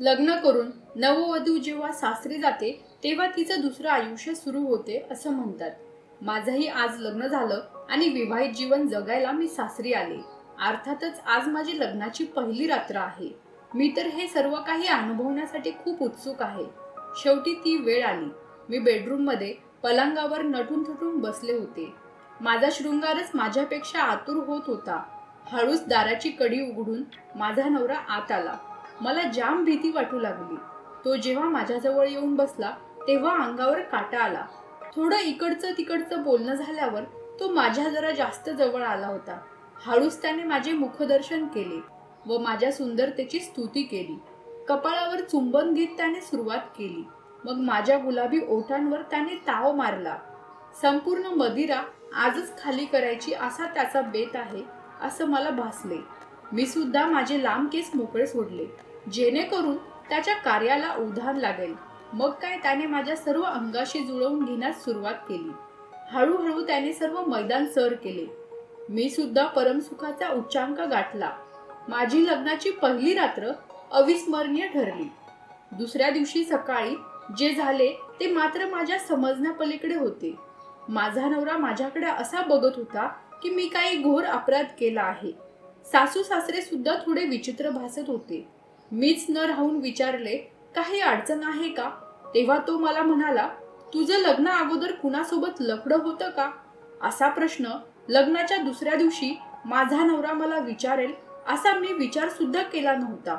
लग्न करून नववधू जेव्हा सासरी जाते तेव्हा तिचं दुसरं आयुष्य सुरू होते असं म्हणतात. माझंही आज लग्न झालं आणि विवाहित जीवन जगायला मी सासरी आले. अर्थातच आज माझी लग्नाची पहिली रात्र आहे. मी तर हे सर्व काही अनुभवण्यासाठी खूप उत्सुक आहे. शेवटी ती वेळ आली. मी बेडरूममध्ये पलंगावर नटून थटून बसले होते. माझा शृंगारच माझ्यापेक्षा आतुर होत होता. हळूच दाराची कडी उघडून माझा नवरा आत आला. मला जाम भीती वाटू लागली. तो जेव्हा माझ्याजवळ येऊन बसला तेव्हा अंगावर काटा आला. थोडं इकडचं तिकडचं बोलणं झाल्यावर तो माझ्या जरा जास्त जवळ आला होता. हळूच त्याने माझे मुखदर्शन केले व माझ्या सुंदरतेची स्तुती केली. कपाळावर चुंबन घेत त्याने सुरुवात केली. मग माझ्या गुलाबी ओठांवर त्याने ताव मारला. संपूर्ण मदिरा आजच खाली करायची असा त्याचा बेत आहे असं मला भासले. मी सुद्धा माझे लांब केस मोकळे सोडले. जेणेकरून त्याच्या कार्याला उधाण लागेल. मग काय त्याने माझ्या सर्व अंगाशी जुळवून घेण्यास सुरुवात केली. हळूहळू त्याने सर्व मैदान सर केले. मी सुद्धा परमसुखाचा उच्चांक गाठला. माझी लग्नाची पहिली रात्र अविस्मरणीय ठरली. दुसऱ्या दिवशी सकाळी जे झाले ते मात्र माझ्या समजण्यापलीकडे होते. माझा नवरा माझ्याकडे असा बघत होता की मी काही घोर अपराध केला आहे. सासू सासरे सुद्धा थोडे विचित्र भासत होते. मीच न राहून विचारले काही अडचण आहे का? तेव्हा तो मला म्हणाला तुझं लग्न अगोदर कुणासोबत लफडं होतं का? असा प्रश्न लग्नाच्या दुसऱ्या दिवशी माझा नवरा मला विचारेल असा मी विचार सुद्धा केला नव्हता.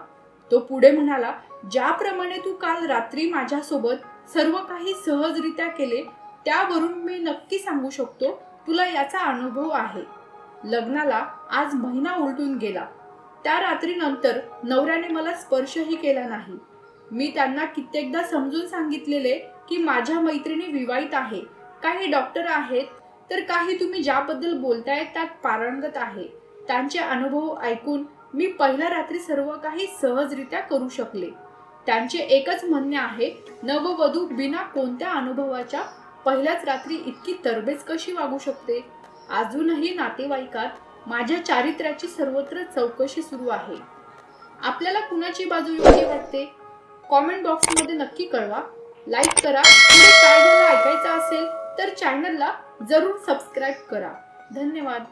तो पुढे म्हणाला ज्याप्रमाणे तू काल रात्री माझ्यासोबत सर्व काही सहजरित्या केले त्यावरून मी नक्की सांगू शकतो तुला याचा अनुभव आहे. लग्नाला आज महिना उलटून गेला. त्या रात्रीनंतर नवऱ्याने मला स्पर्शही केला नाही. मी त्यांना कित्येकदा समजून सांगितलेले की माझ्या मैत्रिणी विवाहित आहे. काही डॉक्टर आहेत तर काही तुम्ही ज्याबद्दल बोलताय त्यात पारंगत आहे. त्यांचे अनुभव ऐकून मी पहिल्या रात्री सर्व काही सहजरित्या करू शकले. त्यांचे एकच म्हणणे आहे नववधू बिना कोणत्या अनुभवाच्या पहिल्याच रात्री इतकी तरबेज कशी वागू शकते? अजूनही नातेवाईकात माझ्या चारित्र्याची सर्वत्र चौकशी सुरू आहे. आपल्याला कुणाची बाजू योग्य वाटते? कॉमेंट बॉक्समध्ये नक्की कळवा. लाईक करा. पुढे काय झालं ऐकायचं असेल तर चॅनलला जरूर सबस्क्राईब करा. धन्यवाद.